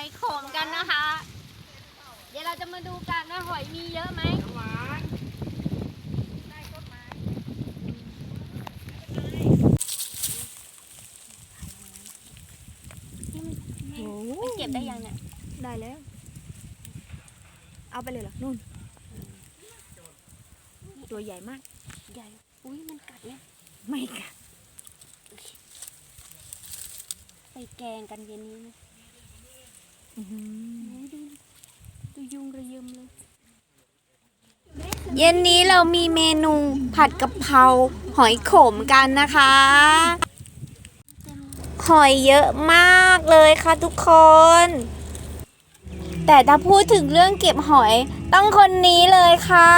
อยโขมกันนะคะ เดี๋ยวเราจะมาดูกันว่าหอยมีเยอะไหมโอ้มันเก็บได้ยังเนี่ย ได้แล้ว เอาไปเลยเหรอ นู่น ตัวใหญ่มาก ใหญ่ อุ้ยมันกัดเนี่ยไม่ค่ะไปแกงกันเย็นนี้นะอื้อหือโอ้ย ดูดูยุงระยำเลย เย็นนี้เรามีเมนูผัดกะเพราหอยขมกันนะคะ หอยเยอะมากเลยค่ะทุกคน แต่ถ้าพูดถึงเรื่องเก็บหอยต้องคนนี้เลยค่ะ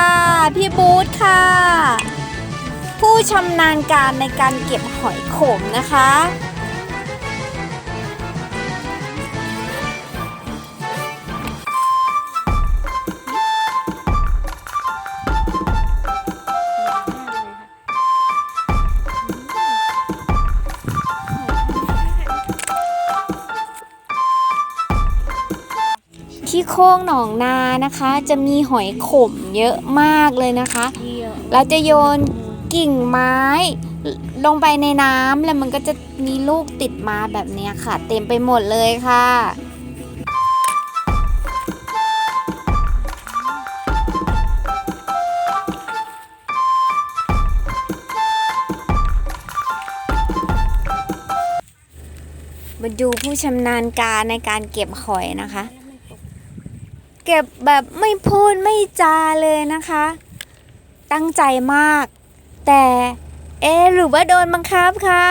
พี่บูธค่ะ ผู้ชำนาญการในการเก็บหอยขมนะคะ ที่โค้งหนองนานะคะ จะมีหอยขมเยอะมากเลยนะคะ เราจะโยนกิ่งไม้ ลงไปในน้ำแล้วมันก็จะมีลูกติดมาแบบเนี้ยค่ะ เต็มไปหมดเลยค่ะมาดูผู้ชำนาญการในการเก็บหอยนะคะ เก็บแบบไม่พูดไม่จาเลยนะคะ ตั้งใจมาก แต่เอะหรือว่าโดนบังคับคะ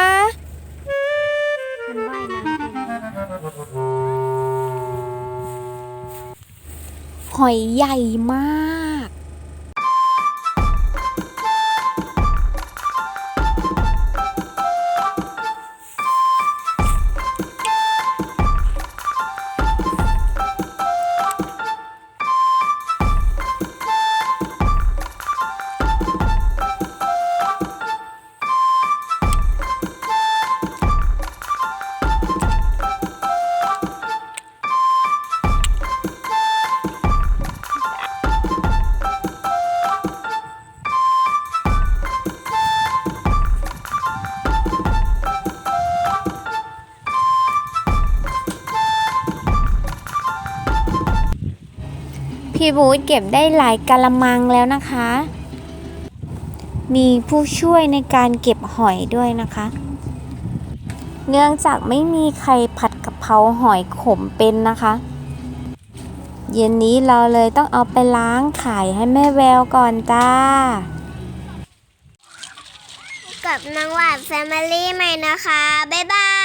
หอยใหญ่มาก พี่บูธเก็บได้หลายกะละมังแล้วนะคะ มีผู้ช่วยในการเก็บหอยด้วยนะคะ เนื่องจากไม่มีใครผัดกะเพราหอยขมเป็นนะคะ เย็นนี้เราเลยต้องเอาไปล้างขายให้แม่แววก่อนจ้า กับน้องหวานแฟมิลี่ใหม่นะคะ บ๊ายบาย